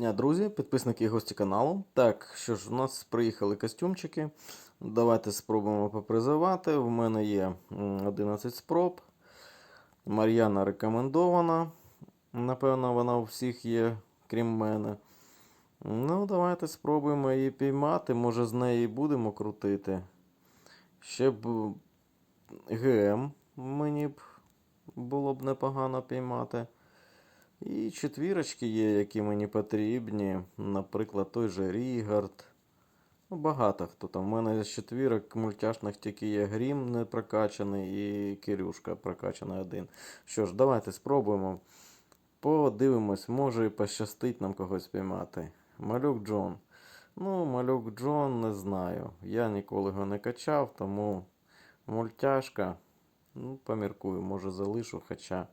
друзі, підписники і гості каналу. Так, що ж, у нас приїхали костюмчики. Давайте спробуємо попризивати. В мене є 11 спроб. Мар'яна рекомендована. Напевно, вона у всіх є, крім мене. Ну, давайте спробуємо її піймати. Може, з неї будемо крутити. Ще б ГМ мені б було б непогано піймати. І четвірочки є, які мені потрібні. Наприклад, той же Рігард. Ну, багато хто там. У мене з четвірок мультяшних тільки є Грім не прокачаний і Кирюшка прокачаний один. Що ж, давайте спробуємо. Подивимось, може і пощастить нам когось піймати. Малюк Джон. Ну, малюк Джон не знаю. Я ніколи його не качав, тому мультяшка. Ну, поміркую, може залишу, хоча.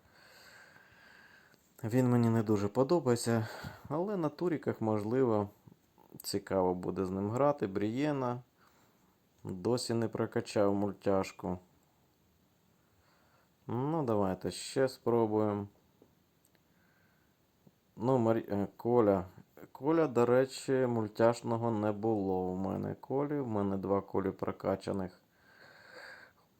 Він мені не дуже подобається, але на туріках, можливо, цікаво буде з ним грати. Брієна. Досі не прокачав мультяшку. Ну, давайте ще спробуємо. Ну, Марі... е, Коля. Коля, до речі, мультяшного не було у мене колі. У мене два колі прокачаних.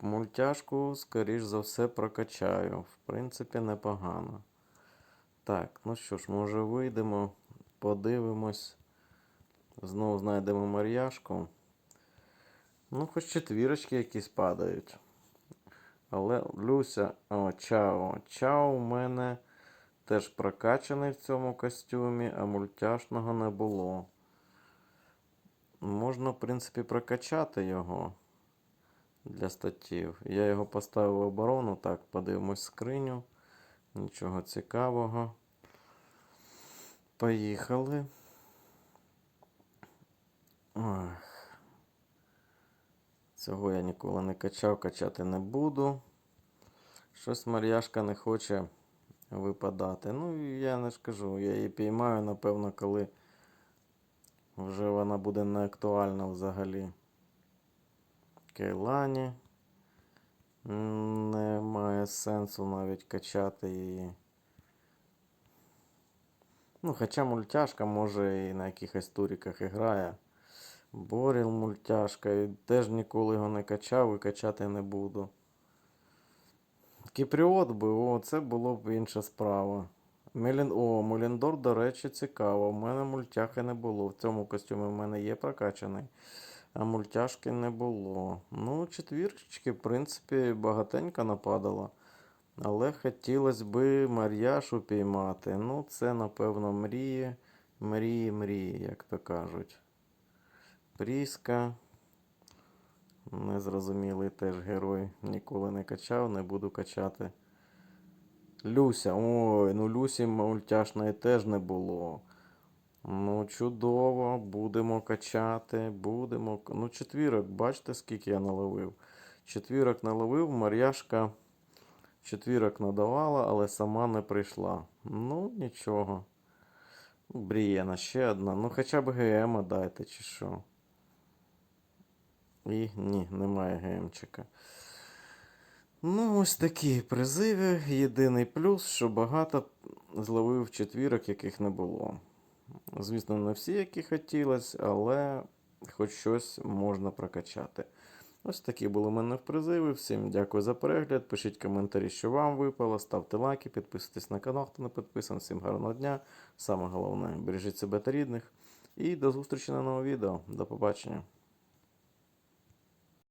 Мультяшку, скоріш за все, прокачаю. В принципі, непогано. Так, ну що ж, може вийдемо, подивимось. Знову знайдемо Мар'яшку. Ну, хоч четвірочки якісь падають. Але Люся, о, Чао. Чао у мене теж прокачаний в цьому костюмі, а мультяшного не було. Можна, в принципі, прокачати його для статтів. Я його поставив в оборону. Так, подивимось скриню. Нічого цікавого. Поїхали. Ох. Цього я ніколи не качав, качати не буду. Щось Мар'яшка не хоче випадати. Ну, я не ж кажу, я її піймаю, напевно, коли вже вона буде не актуальна взагалі. Кейлані. Немає сенсу навіть качати її. Ну, хоча мультяшка може і на якихось туріках і грає. Боріл мультяшка. І теж ніколи його не качав і качати не буду. Кіпріот би, о, це було б інша справа. Мелін... О, Меліндор, до речі, цікаво. У мене мультяхи не було. В цьому костюмі в мене є прокачаний, а мультяшки не було. Ну, четвірочки, в принципі, багатенько нападало. Але хотілося би Мар'яшу піймати. Ну, це, напевно, мрії, мрії, мрії, як то кажуть. Пріска. Незрозумілий теж герой. Ніколи не качав, не буду качати. Люся. Ой, ну Люсі мультяшної теж не було. Ну, чудово, будемо качати, будемо. Ну, четвірок, бачите, скільки я наловив. Четвірок наловив, Мар'яшка четвірок надавала, але сама не прийшла. Ну, нічого. Брієна, ще одна. Ну, хоча б ГМа дайте, чи що. І ні, немає ГМчика. Ну, ось такі призиви. Єдиний плюс, що багато зловив четвірок, яких не було. Звісно, не всі, які хотілося, але хоч щось можна прокачати. Ось такі були в мене в призиви. Всім дякую за перегляд. Пишіть коментарі, що вам випало, ставте лайки, підписуйтесь на канал, хто не підписаний. Всім гарного дня. Саме головне, бережіть себе та рідних. І до зустрічі на новому відео. До побачення.